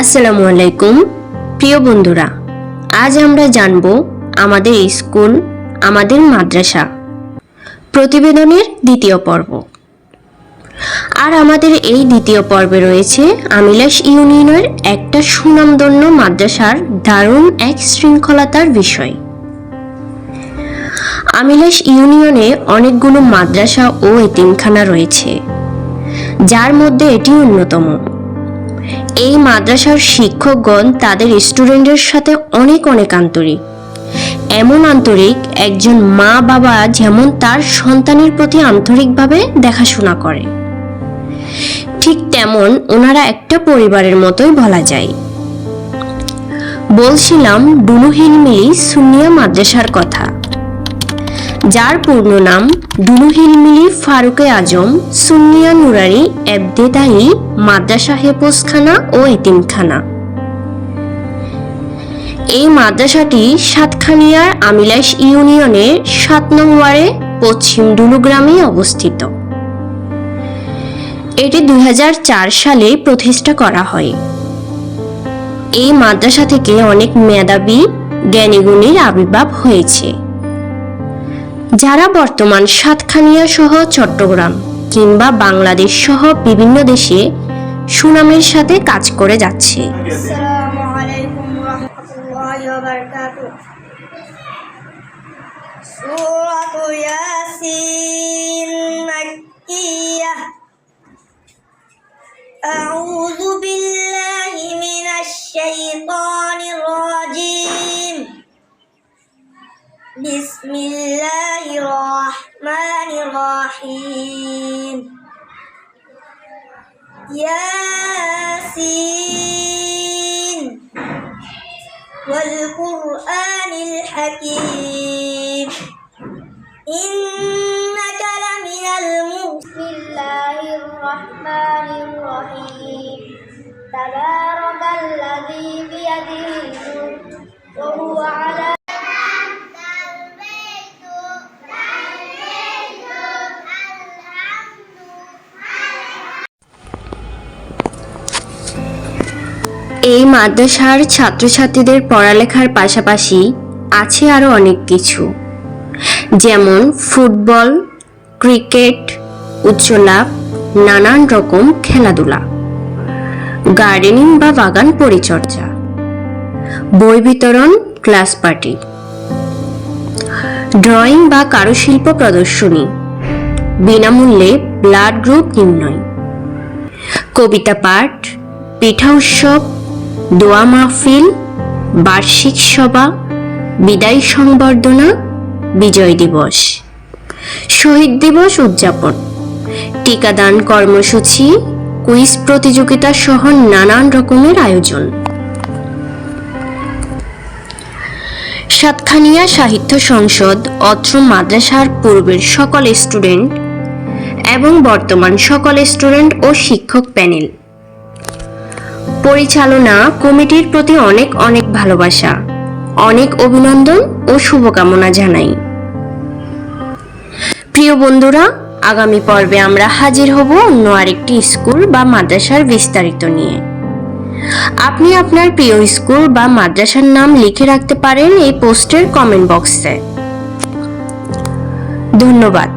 আসসালামু আলাইকুম প্রিয় বন্ধুরা, আজ আমরা জানব আমাদের স্কুল, আমাদের মাদ্রাসা প্রতিবেদনের দ্বিতীয় পর্ব। আর আমাদের এই দ্বিতীয় পর্বে রয়েছে আমিলাস ইউনিয়নের একটা সুনামধন্য মাদ্রাসার দারুণ এক শৃঙ্খলতার বিষয়। আমিলাস ইউনিয়নে অনেকগুলো মাদ্রাসা ও এতিমখানা রয়েছে। যার মধ্যে এটি অন্যতম। এই মাদ্রাসার শিক্ষকগণ তাদের স্টুডেন্টের সাথে অনেক অনেক আন্তরিক। এমন আন্তরিক একজন মা বাবা যেমন তার সন্তানের প্রতি আন্তরিকভাবে দেখাশোনা করে। ঠিক তেমন ওনারা একটা পরিবারের মতোই বলা যায়। বলছিলাম হিলমিলি সুনিয়া মাদ্রাসার কথা। যার পূর্ণ নাম ডুলু হিলমিলি ফারুকে আজম, সুন্নিয়া নুরানি এবদেদাই মাদ্রাসা হেফজখানা ও এতিমখানা। এই মাদ্রাসাটি সাতখানিয়ার আমিলাইশ ইউনিয়নের সাত নং ওয়ার্ডে পশ্চিম ডুলু গ্রামে অবস্থিত। এটি দুই হাজার চার সালে প্রতিষ্ঠা করা হয়। এই মাদ্রাসা থেকে অনেক মেধাবী, জ্ঞানীগুণীর আবির্ভাব হয়েছে। যারা বর্তমান সাতখানিয়া সহ চট্টগ্রাম কিংবা বাংলাদেশ সহ বিভিন্ন দেশে সুনামের সাথে কাজ করে যাচ্ছে السلام عليكم ورحمة الله وبركاته سورة ياسين مكية أعوذ بالله من الشيطان الرجيم بسم الله الرحمن الرحيم. ياسين. والقرآن الحكيم. إنك لمن المرسلين. بسم الله الرحمن الرحيم. تبارك الذي بيده الملك وهو এই মাদ্রাসার ছাত্রছাত্রীদের পড়ালেখার পাশাপাশি আছে আরও অনেক কিছু। যেমন ফুটবল, ক্রিকেট, উচ্চলাভ, নানান রকম খেলাধুলা। গার্ডেনিং বা বাগান পরিচর্যা। বই বিতরণ, ক্লাস পার্টি। ড্রয়িং বা কারুশিল্প প্রদর্শনী। বিনামূল্যে ব্লাড গ্রুপ নির্ণয়। কবিতা পাঠ, পিঠা উৎসব দোয়া মাহফিল, বার্ষিক সভা, বিদায় সংবর্ধনা, বিজয় দিবস। শহীদ দিবস উদযাপন। টিকাদান কর্মসূচি, কুইজ প্রতিযোগিতা সহ নানান রকমের আয়োজন। সাতখানিয়া সাহিত্য সংসদ অত্র মাদ্রাসার পূর্বের সকল স্টুডেন্ট এবং বর্তমান সকল স্টুডেন্ট ও শিক্ষক প্যানেল। পরিচালনা কমিটির প্রতি অনেক অনেক ভালোবাসা। অনেক অভিনন্দন ও শুভকামনা জানাই। প্রিয় বন্ধুরা, আগামী পর্বে আমরা হাজির হব অন্য আরেকটি স্কুল বা মাদ্রাসার বিস্তারিত নিয়ে। আপনি আপনার প্রিয় স্কুল বা মাদ্রাসার নাম লিখে রাখতে পারেন এই পোস্টের কমেন্ট বক্সে। ধন্যবাদ।